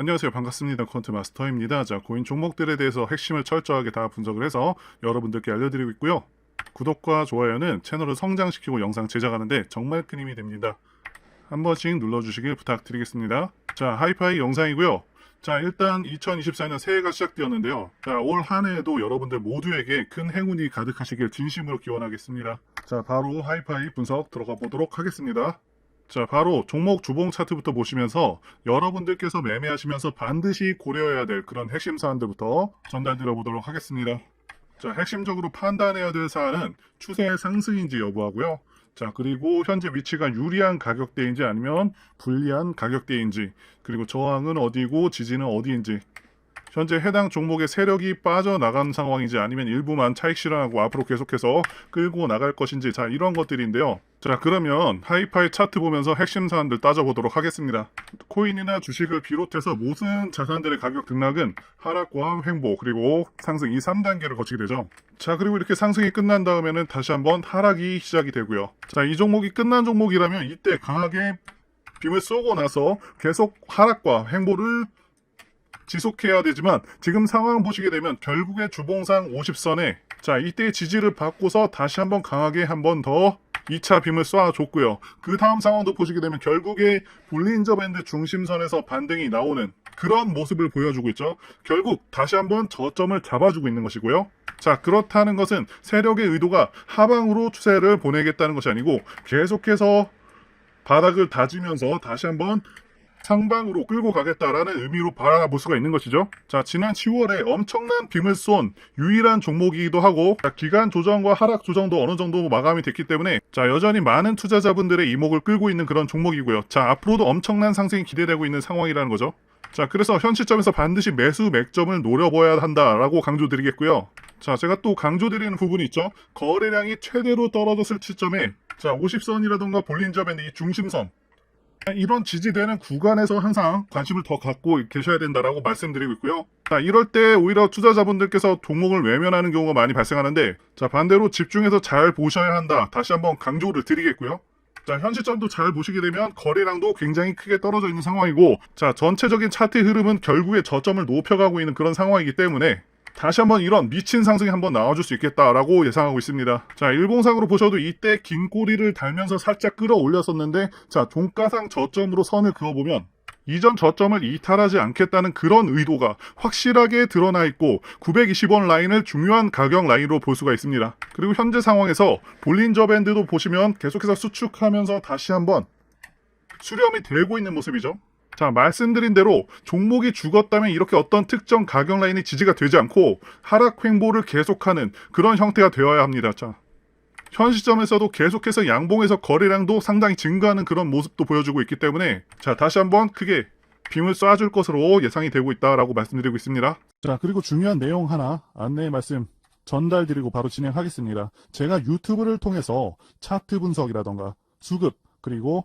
안녕하세요. 반갑습니다. 콘트 마스터입니다. 자, 고인 종목들에 대해서 핵심을 철저하게 다 분석을 해서 여러분들께 알려드리고 있고요. 구독과 좋아요는 채널을 성장시키고 영상 제작하는데 정말 큰 힘이 됩니다. 한 번씩 눌러주시길 부탁드리겠습니다. 자, 하이파이 영상이고요. 자, 일단 2024년 새해가 시작되었는데요. 자, 올 한 해에도 여러분들 모두에게 큰 행운이 가득하시길 진심으로 기원하겠습니다. 자, 바로 하이파이 분석 들어가 보도록 하겠습니다. 자, 바로 종목 주봉 차트부터 보시면서 여러분들께서 매매하시면서 반드시 고려해야 될 그런 핵심 사안들부터 전달드려 보도록 하겠습니다. 자, 핵심적으로 판단해야 될 사안은 추세 상승인지 여부하고요. 자, 그리고 현재 위치가 유리한 가격대인지 아니면 불리한 가격대인지, 그리고 저항은 어디고 지지는 어디인지, 현재 해당 종목의 세력이 빠져나간 상황인지 아니면 일부만 차익 실현하고 앞으로 계속해서 끌고 나갈 것인지 자 이런 것들인데요. 자 그러면 하이파이 차트 보면서 핵심 사안들 따져보도록 하겠습니다. 코인이나 주식을 비롯해서 모든 자산들의 가격 등락은 하락과 횡보 그리고 상승 이 3단계를 거치게 되죠. 자 그리고 이렇게 상승이 끝난 다음에는 다시 한번 하락이 시작이 되고요. 자 이 종목이 끝난 종목이라면 이때 강하게 빔을 쏘고 나서 계속 하락과 횡보를 지속해야 되지만 지금 상황 보시게 되면 결국에 주봉상 50선에 자 이때 지지를 받고서 다시 한번 강하게 한번 더 2차 빔을 쏴줬고요. 그 다음 상황도 보시게 되면 결국에 볼린저 밴드 중심선에서 반등이 나오는 그런 모습을 보여주고 있죠. 결국 다시 한번 저점을 잡아주고 있는 것이고요. 자 그렇다는 것은 세력의 의도가 하방으로 추세를 보내겠다는 것이 아니고 계속해서 바닥을 다지면서 다시 한번 상방으로 끌고 가겠다라는 의미로 바라볼 수가 있는 것이죠. 자, 지난 10월에 엄청난 빔을 쏜 유일한 종목이기도 하고, 자, 기간 조정과 하락 조정도 어느 정도 마감이 됐기 때문에, 자, 여전히 많은 투자자분들의 이목을 끌고 있는 그런 종목이고요. 자, 앞으로도 엄청난 상승이 기대되고 있는 상황이라는 거죠. 자, 그래서 현 시점에서 반드시 매수 맥점을 노려봐야 한다라고 강조드리겠고요. 자, 제가 또 강조드리는 부분이 있죠. 거래량이 최대로 떨어졌을 시점에, 자, 50선이라던가 볼린저 밴드 이 중심선, 이런 지지되는 구간에서 항상 관심을 더 갖고 계셔야 된다라고 말씀드리고 있고요. 자, 이럴 때 오히려 투자자분들께서 종목을 외면하는 경우가 많이 발생하는데, 자, 반대로 집중해서 잘 보셔야 한다. 다시 한번 강조를 드리겠고요. 자, 현 시점도 잘 보시게 되면 거래량도 굉장히 크게 떨어져 있는 상황이고, 자, 전체적인 차트 흐름은 결국에 저점을 높여가고 있는 그런 상황이기 때문에, 다시 한번 이런 미친 상승이 한번 나와줄 수 있겠다라고 예상하고 있습니다. 자, 일봉상으로 보셔도 이때 긴 꼬리를 달면서 살짝 끌어올렸었는데, 자, 종가상 저점으로 선을 그어보면, 이전 저점을 이탈하지 않겠다는 그런 의도가 확실하게 드러나 있고 920원 라인을 중요한 가격 라인으로 볼 수가 있습니다. 그리고 현재 상황에서 볼린저 밴드도 보시면 계속해서 수축하면서 다시 한번 수렴이 되고 있는 모습이죠. 자, 말씀드린 대로 종목이 죽었다면 이렇게 어떤 특정 가격 라인이 지지가 되지 않고 하락 횡보를 계속하는 그런 형태가 되어야 합니다. 자, 현 시점에서도 계속해서 양봉에서 거래량도 상당히 증가하는 그런 모습도 보여주고 있기 때문에 자, 다시 한번 크게 빔을 쏴줄 것으로 예상이 되고 있다라고 말씀드리고 있습니다. 자, 그리고 중요한 내용 하나 안내 말씀 전달드리고 바로 진행하겠습니다. 제가 유튜브를 통해서 차트 분석이라던가 수급 그리고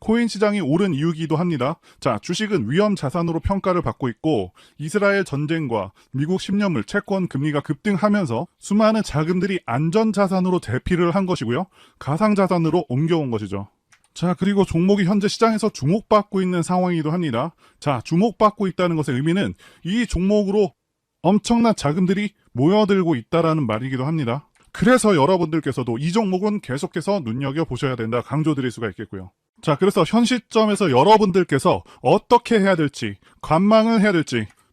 코인 시장이 오른 이유기도 합니다. 자, 주식은 위험 자산으로 평가를 받고 있고 이스라엘 전쟁과 미국 10년물 채권 금리가 급등하면서 수많은 자금들이 안전 자산으로 대피를 한 것이고요. 가상 자산으로 옮겨온 것이죠. 자, 그리고 종목이 현재 시장에서 주목받고 있는 상황이기도 합니다. 자, 주목받고 있다는 것의 의미는 이 종목으로 엄청난 자금들이 모여들고 있다라는 말이기도 합니다. 그래서 여러분들께서도 이 종목은 계속해서 눈여겨보셔야 된다 강조드릴 수가 있겠고요. 자, 그래서 현 시점에서 여러분들께서 어떻게 해야 될지, 관망을 해야 될지,